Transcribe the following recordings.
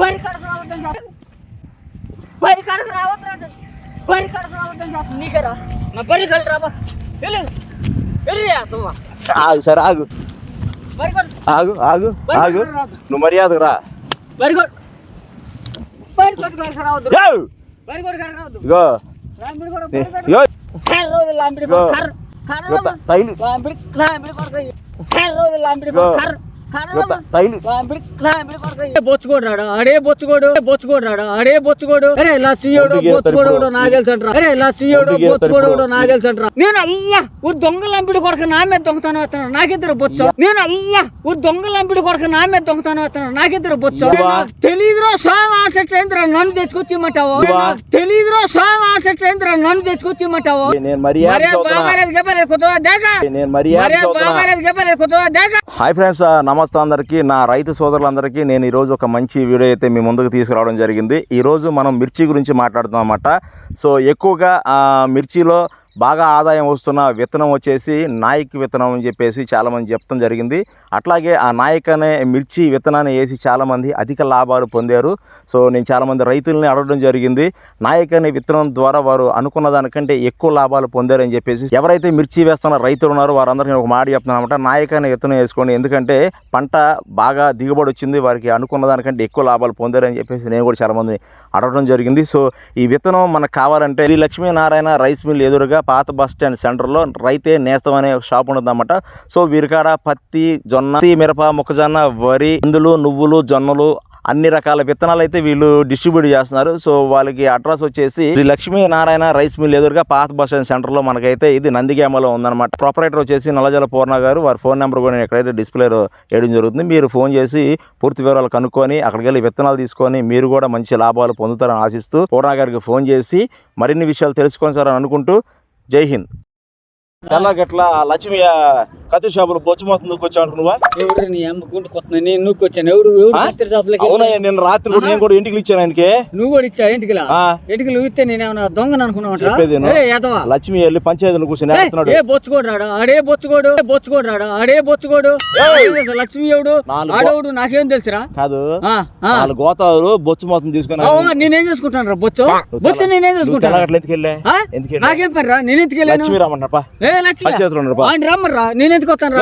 బరి కడకు రావద్దని చెప్పు. బరి కడకు రావద్దు బరి కడకు రావద్దని చెప్పు. నీకేరా నా బరి కళ్ళు రాబా వెళ్ళు వెళ్ళి అత్తమ్మ ఆగు సరే ఆగు. ఆగు ఆగు ఆగు. నువ్వు మర్యాదకు రా. బరి కొడు బరి కొడు కడకు రావద్దు. ఏయ్! బరి కొడు కడకు. రావద్దు ఇగో లాంబిడి లాంబిడి లాంబిడి లాంబిడి బొచ్చుకోడు రాడు అడే బొచ్చుకోడు బొచ్చుకోడు రాడు అడే బొచ్చుకోడు. అరే లస్సియోడు బొచ్చుకోడు ఇప్పుడు. నా తెలుసు అంటారా అరే లస్సియోడు బొచ్చుకోడు ఇప్పుడు. నా తెలుసు అంటారా నేను అల్లా ఊరు దొంగ లంపిడి కొడుకు నా మీద దొంగతనం వస్తున్నాడు నాకిద్దరు బొచ్చు. నేను అల్లా ఊరు దొంగ లంపిడి కొడుకు నా మీద దొంగతనం వస్తున్నాడు నాకిద్దరు బొచ్చు. తెలీదురో సాంగ్ ఆటేంద్ర నన్ను తెచ్చుకొచ్చి ఇమ్మంటావు ఇవ్వా. నాకు తెలీదురో సాంగ్ ఆటేంద్ర నన్ను తెచ్చుకొచ్చి ఇమ్మంటావు నేను మర్యాద మరే చదువుతున్నా. బాబాలేదు గబాలేదు కుదవ దాకా. నేను మర్యాద మరే చదువుతున్నా. బాబాలేదు గబాలేదు కుదవ దాకా. హాయ్ ఫ్రెండ్స్ నమస్తే. అందరికీ నా రైతు సోదరులందరికీ నేను ఈరోజు ఒక మంచి వీడియో అయితే మీ ముందుకు తీసుకురావడం జరిగింది. ఈరోజు మనం మిర్చి గురించి మాట్లాడుతున్నాం అన్నమాట. సో ఎక్కువగా మిర్చిలో బాగా ఆదాయం వస్తున్న విత్తనం వచ్చేసి నాయక్ విత్తనం అని చెప్పేసి చాలామంది చెప్తాం జరిగింది. అట్లాగే ఆ నాయక్ అనే మిర్చి విత్తనాన్ని వేసి చాలామంది అధిక లాభాలు పొందారు. సో నేను చాలామంది రైతుల్ని అడగడం జరిగింది. నాయక్ అనే విత్తనం ద్వారా వారు అనుకున్న దానికంటే ఎక్కువ లాభాలు పొందారని చెప్పేసి ఎవరైతే మిర్చి వేస్తున్న రైతులు ఉన్నారో వారందరికీ నేను ఒక మాట చెప్తున్నాను అనమాట నాయక్ అనే విత్తనం వేసుకోండి. ఎందుకంటే పంట బాగా దిగుబడి వచ్చింది. వారికి అనుకున్న దానికంటే ఎక్కువ లాభాలు పొందారని చెప్పేసి నేను కూడా చాలామంది అడగడం జరిగింది. సో ఈ విత్తనం మనకు కావాలంటే శ్రీ లక్ష్మీనారాయణ రైస్ మిల్ ఎదురుగా పాత బస్ స్టాండ్ సెంటర్లో రైతే నేస్తం అనే ఒక షాప్ ఉంటుందన్నమాట. సో వీరికాడ పత్తి జొన్న మిరప మొక్కజొన్న వరి ఇందులు నువ్వులు జొన్నలు అన్ని రకాల విత్తనాలు అయితే వీళ్ళు డిస్ట్రిబ్యూట్ చేస్తున్నారు. సో వాళ్ళకి అడ్రస్ వచ్చేసి శ్రీ లక్ష్మీనారాయణ రైస్ మిల్ ఎదురుగా పాత బస్ స్టాండ్ సెంటర్లో మనకైతే ఇది నందిగామలో ఉందన్నమాట. ప్రొపరేటర్ వచ్చేసి నల్లజల పూర్ణ గారు వారి ఫోన్ నెంబర్ కూడా నేను ఎక్కడైతే డిస్ప్లేలో వేయడం జరుగుతుంది. మీరు ఫోన్ చేసి పూర్తి వివరాలు కనుక్కొని అక్కడికి వెళ్ళి విత్తనాలు తీసుకొని మీరు కూడా మంచి లాభాలు పొందుతారని ఆశిస్తూ పూర్ణ గారికి ఫోన్ చేసి మరిన్ని విషయాలు తెలుసుకొని సార్ అనుకుంటూ జై హింద్. తెల్లగట్ల లక్ష్మి కత్తి షాపులు బొచ్చు మొత్తం నువ్వు నువ్వా ఎవరు నీ అమ్మ గుంటు కొత్త నేను ఎవడు ఆ? కత్తిరి షాపులకి అవునయ్య నేను రాత్రి కూడా నేను కూడా ఇంటికి ఇచ్చాను ఆయనకి. నువ్వు కూడా ఇచ్చా ఇంటికిలా? ఆ, ఇంటికి నువ్వు ఇస్తే దొంగను అనుకున్నావు చెప్పేది విను. అరే యాదవా. లక్ష్మి వెళ్ళి పంచాయతీలో కూర్చొని ఏ బొచ్చుకోడు రాడు? ఆడే బొచ్చుకోడు బొచ్చుకోడు రాడు? ఆడే బొచ్చుకోడు. లక్ష్మి ఎవడు? ఆడవుడు? నాకేం తెలుసురా? కాదు. వాళ్ళు గోతాలు బొచ్చు మొత్తం తీసుకొని ఓ, నేనేం చేసుకుంటాను రా బొచ్చు? బొచ్చు నేనేం చేసుకుంటాను? తెల్లగట్ల ఎందుకు వెళ్ళా? ఆ? ఎందుకు వెళ్ళా? నాకేం పని రా నేను ఎందుకు లక్ష్మి రమ్మన్నప్ప ఏ నేను ఎందుకు వస్తాను.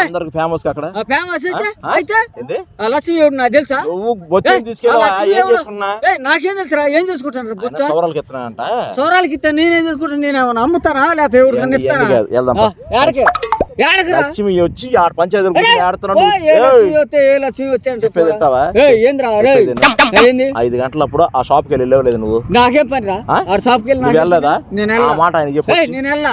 అందరికి ఫేమస్ అక్కడ? ఫేమస్ అయితే? లక్ష్మి నాకు తెలుసా? ఏం నాకేం చేసుకుంటాను సౌరాలకి సౌరాలకి ఇస్తే నేనేం చేసుకుంటాను? నేను అమ్ముతానా? లేకపోతే ఎవరు ఏంది, ఇస్తానా? రా లక్ష్మి వచ్చి ఆ పంచాయతీలో ఆడుతున్నాడు రే ఐదు గంటలప్పుడు ఆ షాప్కి వెళ్ళి వెళ్ళలేదు నువ్వు. నాకేం పని రా? ఆడ నువ్వు నాకేం వెళ్ళలేదా? నేను ఆ మాట ఆయన చెప్పు ఏయ్, నేను వెళ్ళా.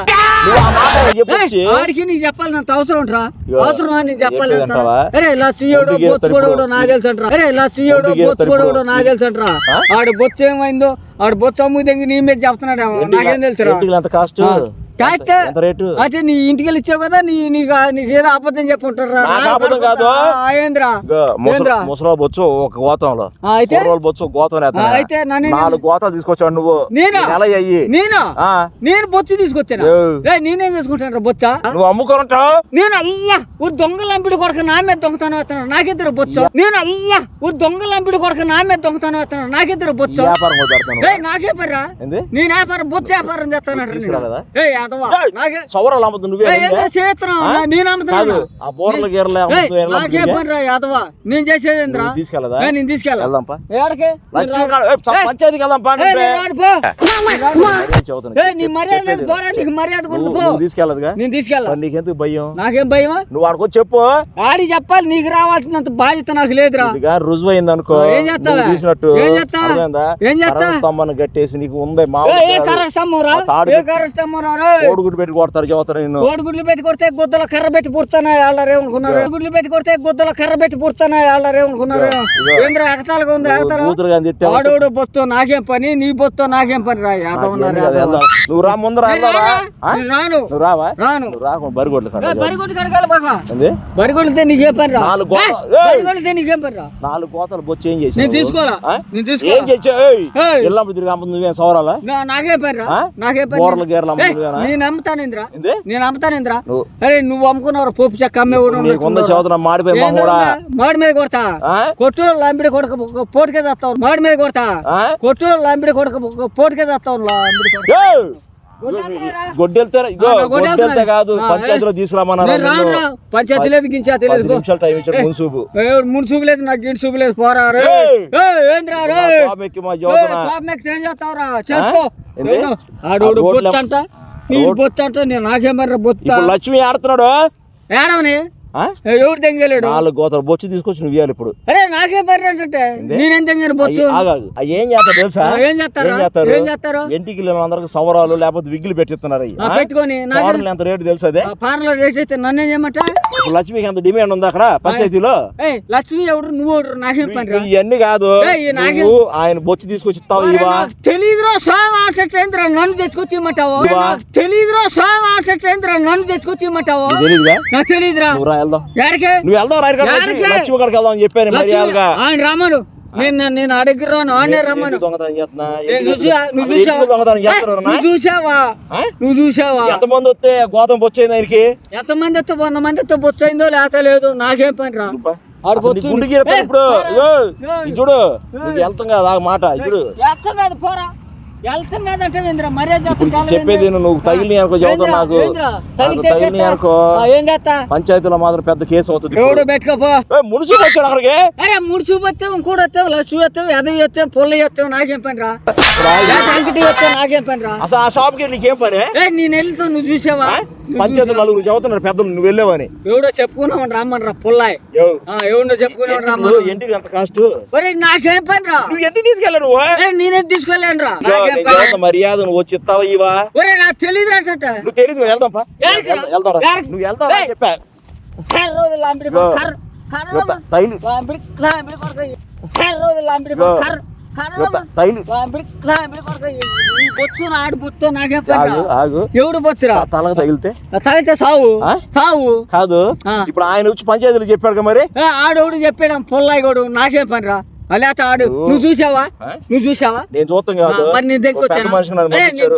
ఆడికి నీకు చెప్పాలంత అవసరం ఇగో, అవసరమా నీకు చెప్పాలి చెప్పేది అంటావా? అరే ఇలా సీయోడు బొచ్చుకోడు. నా తెలుసు అంటారా? అరే ఇలా సీయోడు బొచ్చుకోడు. నా తెలుసు అంటారా? ఆడు బొచ్చు ఏమైందో ఆడు బొచ్చు అమ్ము దగ్గర నీ మీద చెప్తున్నాడేమో. నాకేం తెలుసురా? ఇంటికి ఎంత కాస్ట్ రేటు? అంటే నీ ఇంటికి వెళ్ళి ఇచ్చావు కదా నీ నీకు నీకు ఏదో అబద్ధం చెప్పుంటారా నాకు అబద్ధం కాదు. ఏంద్రా? ఇగో, ముసలి- బొచ్చు ఒక గోతంలో. అయితే? బొచ్చు గోతం అయితే నాలుగు గోతాలు తీసుకొచ్చాడు నువ్వు. నేనా? అయ్యి. నేను? ఆ, నేను బొచ్చు తీసుకొచ్చాను? నేనేం చేసుకుంటాను బొచ్చా? నువ్వు అమ్ముకుంటావు నేను అల్లా ఊరు దొంగ లంపిడి కొడుకు నా మీద దొంగతనం వస్తున్నాడు. నాకిద్దరు బొచ్చు? నేను అల్లా ఊరు దొంగ లంపిడి కొడుకు నా మీద దొంగతనం వస్తున్నాడు. నాకిద్దరు బొచ్చు? నాకే పర్రా? నేను వ్యాపారం బొచ్చు వ్యాపారం చేస్తాను? ఏ నువ్వే నేను అమ్ముతున్నాను ఆ బోర్ల గీరలే నాకే? పని రా యాదవా? నేను చేసేది ఏందిరా? నువ్వు తీసుకెళ్ళదా? ఏ, నేను తీసుకెళ్ళా. వెళ్దాంపా. ఏడకే? పంచాయతీకి నీకు మర్యాద నువ్వు. కొడుకు పో. నువ్వు తీసుకెళ్ళదుగా? నేను తీసుకెళ్ళా. మరి నీకెందుకు భయం? నాకేం భయమా? నువ్వు ఆడుకో చెప్పు. ఆడి చెప్పాలి నీకు రావాల్సినంత బాధ్యత నాకు లేదురా. ఇదిగా రుజువు అయింది అనుకో ఏం చేస్తావా? నువ్వు తీసినట్టు. ఏం చేస్తా? అర్థమైందా? ఏం స్తంభాన్ని కట్టేసి నీకు ఉంది మా ఏ, పెట్టి- కర్ర స్తంభంరా రే? కోడిగుడ్డు పెట్టి కొడతారు చెబుతారు నిన్ను. కోడిగుడ్లు పెట్టి కొడితే గుద్దల కర్ర పెట్టి పుడతానా వాళ్ళరే గుడ్లు పెట్టి కొడితే గుద్దల కర్ర పెట్టి పుడతానా వాళ్ళరే. ఏంద్ర ఎగతాలుగా ఉంది ఎగతాలు ఆడోడు బొత్తు నాకేం పని నీ బొత్తు నాకేం పని రా యాదవ్. నువ్వు రా ముందర నేను. రాను. నేను రావా? రాను. రాకుండా బరిగొడ్లు ఏ, బరిగొడ్డు కడగాలి బాగా బరిగొడ్లతే నీకేం పని రా? నాలుగు ఏ! బరిగొడ్లతే నీకేం పని రా? నాలుగు కోతలు బొచ్చి ఏం చేసి నేను తీసుకోవాలా? నేను ఏం తీసుకోవాలా చేసావు తిరిగి అమ్మ నువ్వేం సవరాలా? నాకేం పని రా? నాకేం పని గీరలు నేను అమ్ముతాను ఇంద్రా. నేను అమ్ముతాను ఇంద్రా. నువ్వు అరే నువ్వు అమ్ముకున్నావు పోపు చెక్క అమ్మే కూడా నీకుంద చదువుతున్నా మాడిపోయి ఏంద్రా కూడా ఉందా? మాడి? మీద కొడతా? కొట్టు లంబిడి కొడక పోటుకే చేస్తావు మాడి మీద కొడతా? కొట్టు లంబిడి కొడక పోటుకే చేస్తావు లంబిడి కొడక. గొడ్డెళ్తే కాదు పంచాయతీలో తీసుకురామన్నారు. పంచాయతీ లేదు గించా తెలియదు నిమిషాలు టైం మున్సూపు లేదు నాకు గిడి చూపు లేదు పోరా ఏంద్రా చేసుకో? ఆడోడు బొచ్చు అంట నేను నాకేమన్నా బొత్త లక్ష్మి ఆడుతున్నాడు ఏడవని? ఎవరు తెంగలేడు నాలుగు గోతలు బొచ్చు తీసుకొచ్చి నువ్వు ఇవ్వాలి ఇప్పుడు. అరే నాకేం పని అంటే నేనేం తెంగాను బొచ్చు? ఏం చేస్తారు తెలుసా? ఆ, ఏం చేస్తారు? ఏం చేస్తారు? ఇంటికి అందరికి సవరాలు లేకపోతే విగ్గులు పెట్టిస్తున్నారు పెట్టుకొని ఫారెన్లో ఎంత రేటు తెలుసు అదే? పార్లో రేట్ అయితే నన్నేం చేయమంట? ఇప్పుడు లక్ష్మికి ఎంత డిమాండ్ ఉంది అక్కడ పంచాయతీలో? లక్ష్మి ఎవడు నువ్వు ఎవడు నాకేం పని ఇవన్నీ కాదు. నువ్వు ఆయన బొచ్చు తీసుకొచ్చి ఇస్తావు ఇవా నాకు తెలీదురా సాయం ఆటట్లేంద్రా నన్ను తెచ్చుకొచ్చి ఇమ్మంటావు తెలీదురా సాయం ఆటట్లేంద్రా నన్ను తెచ్చుకొచ్చి ఇమ్మంటావు నీకు తెలీదుగా? నాకు తెలీదురా. నువ్వు రా వెళ్దాం నువ్వు వెళ్దాం లక్ష్మి యాడికి? లక్ష్మి కాడికి వెళ్దాం అని చెప్పాను మర్యాదగా ఆయన రమ్మను నేను నేను అడిగి రాను ఆడే రమ్మను దొంగతనం చేస్తున్నా దొంగతనం చేస్తున్నారు నువ్వు చూసావా ఆ? నువ్వు చూసావా ఎంతమంది వస్తే గోతం బొచ్చైంది ఆయనకి ఎంత మందితో వంద మందితో బొచ్చైందో లేత లేదు నాకేం పని రా ఇప్పుడు చూడు నువ్వు వెళ్తాం కదా ఆ మాట ఇప్పుడు పోరా వెళ్తాం కాదంటే ఇంద్ర మర్యాద చెప్పేది నువ్వు తగిలి అనుకో చదువుతావు నాకు. తగిలి అనుకో ఏం చేస్తా? పంచాయతీలో మాత్రం పెద్ద కేసు అవుతుంది. ఎవడు పెట్టుకోపో. మున్సిపల్ వచ్చాడు అక్కడికి? అరే మూడు చూపు వస్తావు ఇంకోటి వస్తావు లక్ష్మి వస్తావు ఎదవి వస్తావు పుల్ల వస్తావు నాకేం పని రా నాకేం పని రా? అసలు ఆ షాప్కి నీకేం పని నేను వెళ్తావు నువ్వు చూసావా? ఆ? పంచాయతీలో నలుగురు చదువుతున్నారు పెద్దలు నువ్వు వెళ్ళావని. ఎవడో చెప్పుకున్నావు రమ్మని రా పుల్లాయ్ ఎవడో చెప్పుకున్నావు రమ్మని ఇంటికి ఎంత కాస్ట్? నాకేం పని రా? నువ్వు ఎందుకు తీసుకెళ్ళావు నువ్వు నేనేం తీసుకోలేను రా? మర్యాద నువ్వు వచ్చి ఇస్తావా ఇవా? ఒరే నాకు తెలియదు రా నువ్వు తెలియదు నువ్వు వెళ్దాం పా? వెళ్దాం. చెప్పా. తైలి. ఎవడు బొచ్చురా? తలకు తగిలితే? తగిలితే సావు? సావు. కాదు. ఇప్పుడు ఆయన వచ్చి పంచాయతీలు చెప్పాడు మరి? ఆడోడు చెప్పాడు పుల్లాయి గోడు నాకేం పని రా అలేత ఆడు. నువ్వు చూసావా? నువ్వు చూసావా? నేను చూస్తాం ఆ, కాదు మరి నీ దగ్గర వచ్చాను.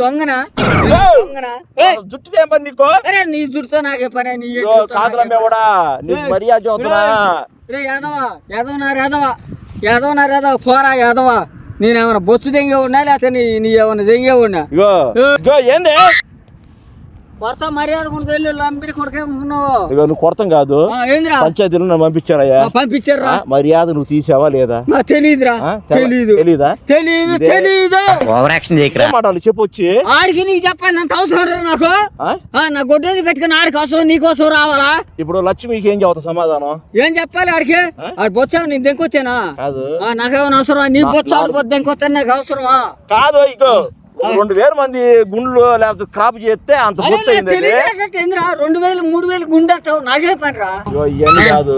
దొంగనా! దొంగనా? జుట్టు ఏం పని నీకు? అరే నీ జుట్టుతో నాకే పని నీ కాదురా మేవడా. మర్యాద రే యాదవా యాదవ నా యాదవా? యాదవ నా యాదవ పోరా యాదవా నేనేమన్నా బొచ్చు దెంగే ఉన్నా లేకపోతే నీ నీ ఏమన్నా దెంగే ఉన్నా ఇగో ఇగో ఏంది? భర్త మర్యాద నువ్వు కొడతాం కాదు. ఆ, ఏందిరా? పంచాయతీలో నన్ను పంపించారయ్యా. ఆ, మర్యాద నువ్వు తీసావా లేదా? నాకు తెలీదురా. తెలీదు. తెలీదా? తెలీదు. తెలీదు. ఓవర్ యాక్షన్ చేయకరా. ఏం మాట్లాడాలి చెప్పు వచ్చి. ఆడికి నీకు చెప్పాలి అంత అవసరం రా నాకు. ఆ? ఆ, నా గొడ్డేది పెట్టుకుని ఆడి కోసం నీ కోసం రావాలా? ఇప్పుడు లక్ష్మికి ఏం చెబుతా సమాధానం? ఏం చెప్పాలి ఆడికి? ఆడి బొచ్చావు నేను దెంకొచ్చానా? కాదు. ఆ, నాకేమైనా అవసరమా? నీ నా- బొచ్చాడు నా- బొద్దు దెంకొత్తా నాకు అవసరమా? కాదు ఇగో. ఒక రెండు వేల మంది గుండ్లు లేకపోతే క్రాప్ చేస్తే అంత అరే, బొచ్చు నాకు అయింది తెలియదు ఏంద్రా? రెండు వేలు మూడు వేలు గుండె అంటావు. నాకే పని రా ఇవన్నీ కాదు.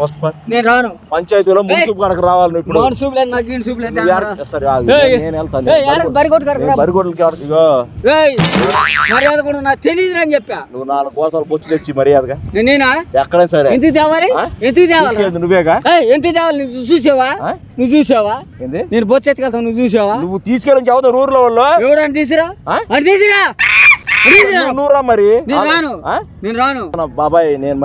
ఫస్ట్. నేను రాను. పంచాయతీలో మున్సిపల్ కడకు రావాలి నువ్వు ఇప్పుడు. సరే నేను వెళ్తాను. బరిగొడ్లకి ఇగో. మర్యాద కూడా నాకు తెలియదు అని చెప్పా. నువ్వు నాలుగు కోసాలు బొచ్చు తెచ్చి మర్యాదగా. నేను ఎక్కడైనా సరే. ఎంత తేవాలి? ఎంత తేవాలి? నువ్వేగా? ఎంత తేవాలి? నువ్వు చూసావా? నువ్వు చూసావా? నేను బొచ్చు ఎత్తుకెళ్తాను నువ్వు చూసావా? నువ్వు తీసుకెళ్ళని చదువుతావు ఊర్లో వాళ్ళు? తీసిరా? అని తీసిరా? నువ్వు రా మరి? నేను రాను? నేను బాబాయ్ నేను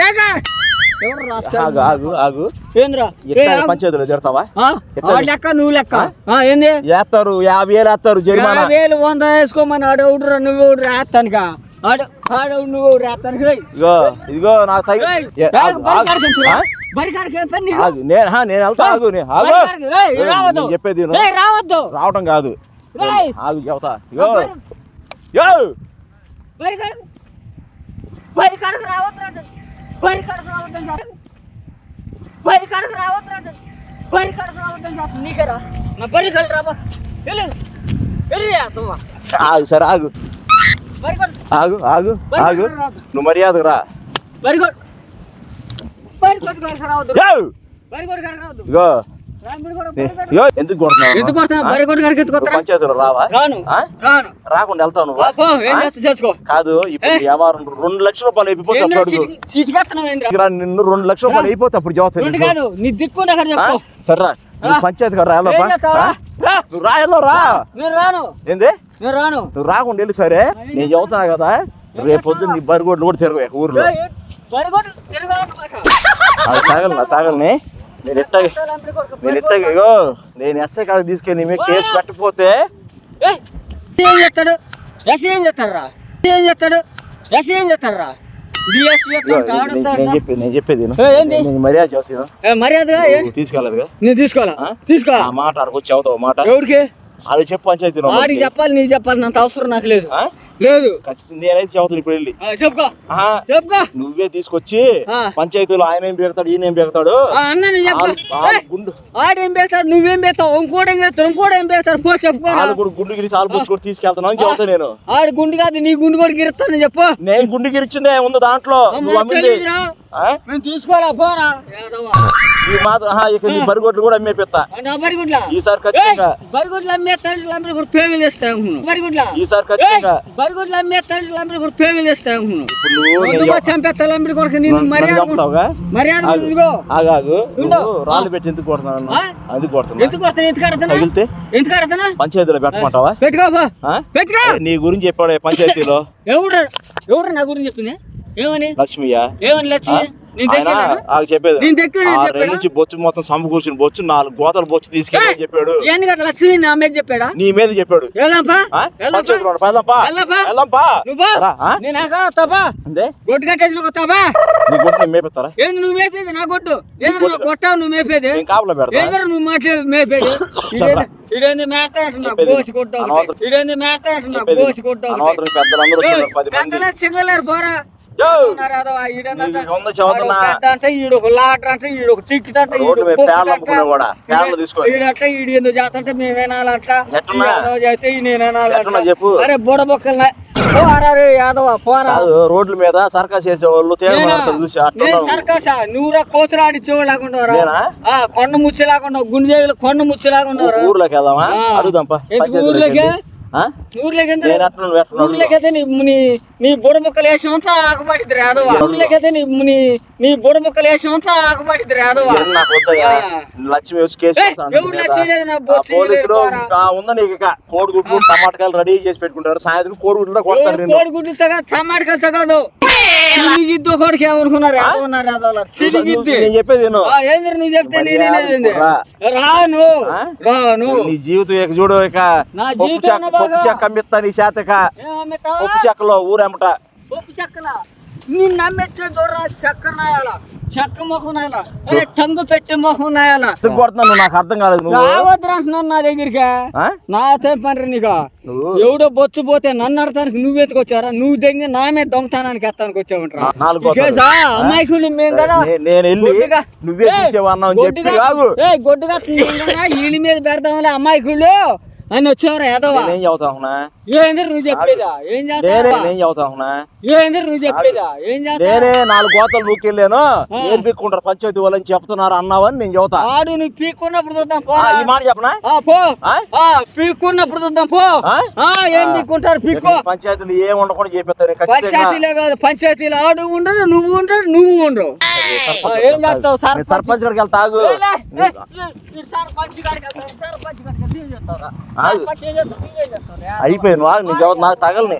దాకా. నేను ఆగు ఆగు ఆగు. ఏంద్రా. పంచాయతీలో? ఎట్లా? ఆడు లెక్క నువ్వు లెక్క. ఏంది? వేస్తారు యాభై వేలు వేస్తారు జరిమానా? యాభై వేలు వంద వేసుకోమని ఆడు నువ్వు ఆడు ఆడు నువ్వు ఇదిగో నాకు నేను వెళ్తా ఆగు చెప్పేది రావద్దు. రావటం కాదు. ఆగు చెబుతా యో. రావద్దు. రావద్దు రావద్దు రావద్దు. నీకేరా నా రాబా. వెళ్ళు. ఆగు సరే ఆగు. ఆగు ఆగు. ఆగు. నువ్వు మర్యాదకు రా. బరి కాడికి బరి కాడికి రావద్దు యో బరి కాడికి రావద్దు ఇగో ఎందుకు కొడుతున్నావు? ఎందుకు కొడతాను ఆ? బరి కాడికి పంచాయతీలో రావా? రాను. ఆ? రాను. రాకుండా వెళ్తావు నువ్వు? ఏం చేస్తా చేసుకో. కాదు ఇప్పుడు వ్యవహారం రెండు లక్షల రూపాయలు అయిపోతే అప్పుడు నిన్ను రెండు లక్షల రూపాయలు అయిపోతే అప్పుడు రెండు చదువుతాను కాదు నీ దిక్కు అక్కడ ఆ? చెప్పు. సర్రా నువ్వు పంచాయతీ రాయాలప్పా? రా. నువ్వు రాయలో రా. నేను రాను. ఏంది? నేను రాను. నువ్వు రాకుండా వెళ్ళి సరే. నేను చెబుతున్నా కదా రేపొద్దు నీ బరిగోడ్లు కూడా తిరగ ఊర్లో. మాకు. అది తాగలని? నేను కొడుకు, ఇగో నేను ఎస్ఐ కాదు తీసుకెళ్ళి మీద కేసు పెట్టకపోతే ఏం! చేస్తాడు? ఎస్ ఏం చేస్తాడురా? ఏం చేస్తాడు? ఎస్ ఏం చేస్తాడురా? నేను చెప్పేది నేను మర్యాద మర్యాదగా నేను తీసుకోవాలా? తీసుకోవాలా? మాట అవుతావు మాట. ఎవరికి అది చెప్పు పంచాయతీలో వాడికి చెప్పాలి నీకు చెప్పాలి అంత అవసరం నాకు లేదు? లేదు. ఖచ్చితంగా నేనైతే చెబుతాను ఇప్పుడు వెళ్ళి. చెప్పుకో. చెప్పుకో. నువ్వే తీసుకొచ్చి. పంచాయతీలో ఆయన ఏం పెడతాడు ఈయన ఏం పెడతాడు నేను ఆలు- ఆలు గుండు. ఆడేం వేస్తాడు నువ్వేం ఇంకోటి ఏం వేస్తాడు ఇంకోటి ఏం వేస్తాడు పో చెప్పుకోరా ఆలు కూడా గుండు గిరి సాలు పూసుకొని తీసుకెళ్తాను అని చెబుతా నేను. ఆడు గుండు కాదు నీ గుండు కూడా గిరుస్తాను చెప్పు. నేను గుండు గిరిచిందే ఉంది దాంట్లో. తీసుకోవాలా పోరా. ఈ మాత్రం ఆహా, ఇక నీ బరిగొడ్లు కూడా అమ్మేపిస్తా. ఆ, నా బరిగుడ్ల? ఈసారి ఖచ్చితంగా బరిగుడ్లు అమ్మేస్తాడు కూడా పేగులు బరిగుడ్ల ఈసారి ఖచ్చితంగా అమ్మేస్తాడు లంబడి పేగులు నువ్వు చంపేస్తా లంబడి నేను మర్యాద మర్యాద. నువ్వు రాళ్ళు పెట్టి ఎందుకు కొడుతున్నా ఎందుకు పంచాయతీలో పెట్టమంటావా? పెట్టుకో పో. ఆ? పెట్టుకో. నీ గురించి చెప్పాడు పంచాయతీలో? ఎవడు ఎవడు నా గురించి చెప్పింది? ఏమని? లక్ష్మియ్య ఏమని లక్ష్మి? చెప్పేది? రెండు నుంచి బొచ్చు మొత్తం సమకూర్చుని బొచ్చు నాలుగు గోతలు బొచ్చు తీసుకెళ్ళి చెప్పాడు. లక్ష్మి నా మీద చెప్పాడా? నీ మీద చెప్పాడు. వెళ్దాంపా ఆ? వెళ్దాంపా పంచాయతీలో ఉన్నాడు. వెళ్దాంపా. వెళ్దాంపా. వెళ్దాంపా. నువ్వు? రా, ఆ? నేను వెనకాల వస్తావా? అందే గొడ్డు కట్టేసి నువ్వు వస్తావా? నీ గురించి నేను మేపుతారా ఏంది నువ్వు మేపేది నా గొడ్డు? ఏంది నువ్వు కొట్టావు నువ్వు మేపేది? కాపలా పెడతా. ఏంది నువ్వు మాట్లాడేది మేపేది? ఇదేంది- ఇదేంది మేస్తాడంటున్నా చెప్పేది. కోసి కొట్టావు. అనవసరం. ఇదేంది పెద్దలందరూ పెద్దలే సింగలేరు పోరా. అంటే ఈడు ఒక లాటర్ అంటే ఈడు ఒక టికెట్ ఈడు ఎందుకు చేస్తుంటే మేము వినాలంట. చెప్పు. అరే యాదవ పోరా. రోడ్ల మీద సర్కస్ చేసే వాళ్ళు తేడా నేనా? మాట్లాడుతూ చూసి నేను అట్లా సర్కసా? నువ్వురా కోతులు ఆడిచ్చేవాడు లేకుండా? కొండ ముచ్చి లేకుండా గుండె కొండ ముచ్చి లేకుండా ఊర్లోకి వెళ్దామా? పంచాయతీలోకి ఊర్లోకి? వెళ్ళి. ఆ? ఊర్లోకి ఎంత నేను అట్లా నువ్వు ఎట్లా ఊర్లోకి అయితే నీ నీ నీ బుడ ముక్కలు వేసం అంతా రాదవ నీ నీ నీ బుడ ముక్కలు వేసం అంతా ఆకుపడిద్ది రాదవ ఏం నాకు వద్దయ్యా. లక్ష్మి వచ్చి కేసు ఏయ్, పెడతాను ఎవడు మీద. లక్ష్మి లేదు, నా ఆ బొచ్చు పోలీసులు లేదు, పోరా. ఆ, ఉందా నీకు ఇక? కోడిగుడ్లు టమాటకాయలు రెడీ చేసి పెట్టుకుంటారు. సాయంత్రం కోడిగుడ్లు కొడతారు టమాటకాయలు కాదు సిలిగిద్దు ఒకటికి ఏమనుకున్నారు? ఏమన్నారు యాదవులు సిలిగిద్ది నేను చెప్పేది విను. ఆ, ఏంది నువ్వు చెప్తే మరి నేనేంది రా. రాను? రాను. నీ జీవితం చూడు ఇక నా జీవితం చెక్క అమ్మిస్తా నీ ఏమమ్ముతావా? పప్పు చెక్కలో ఊరెమ్మట పప్పు చెక్కల. నిన్ను నమ్మెచ్చే చూడరా చెక్క నాయాల చెక్క మొహం నాయాల ఏ, టంగు పెట్టి మొహం నాయాల? నాకు అర్థం కాలేదు నువ్వు. రావద్దు అంటున్నాను నా దగ్గరికి. ఆ? నా పని నీకు? ఎవడో బొచ్చు పోతే నన్ను అడతానికి నువ్వు ఎత్తుకొచ్చారా నువ్వు దగ్గర నా మీద దొంగతనానికి ఎత్తానికి వచ్చావంటరా? అమాయకులు మేము కదా. నేను. నువ్వే గొడ్డుగా. వీళ్ళ మీద పెడదాంలే అమాయకులు. అని వచ్చారా ఏదోవా నేనేం చదువుతా ఉన్నా ఏంది నువ్వు చెప్పేదా? ఏం నేనే చేస్తావా? నేను చదువుతా ఉన్నా ఏంది నువ్వు చెప్పేదా? ఏం చేస్తా నేనే నాలుగు గోతలు నూకెళ్ళాను. ఏం పీక్కుంటారు పంచాయతీ వాళ్ళని చెప్తున్నారు అన్నావని నేను చదువుతా ఆడు నువ్వు పీక్కున్నప్పుడు చూద్దాం పో. ఆ, ఈ మాట చెప్పనా? ఆ, పో. ఆ? ఆ, పీక్కున్నప్పుడు చూద్దాం పో. ఆ? ఆ, ఏం పీక్కుంటారు? పీక్కో. పంచాయతీలు ఏం ఉండకుండా చెప్పేస్తాను ఖచ్చితంగా. పంచాయతీలో కాదు పంచాయతీలో ఆడు ఉండరు నువ్వు ఉండరు నువ్వు ఉండరు. ఆ, ఏం చేస్తావు సార్ నేను సర్పంచ్ గారికి వెళ్తా ఆగు. సర్పంచ్ గారికి వెళ్తావు, సర్పంచ్ అయిపోయాను ఆగు, నీ జవాబు నాకు తగలని.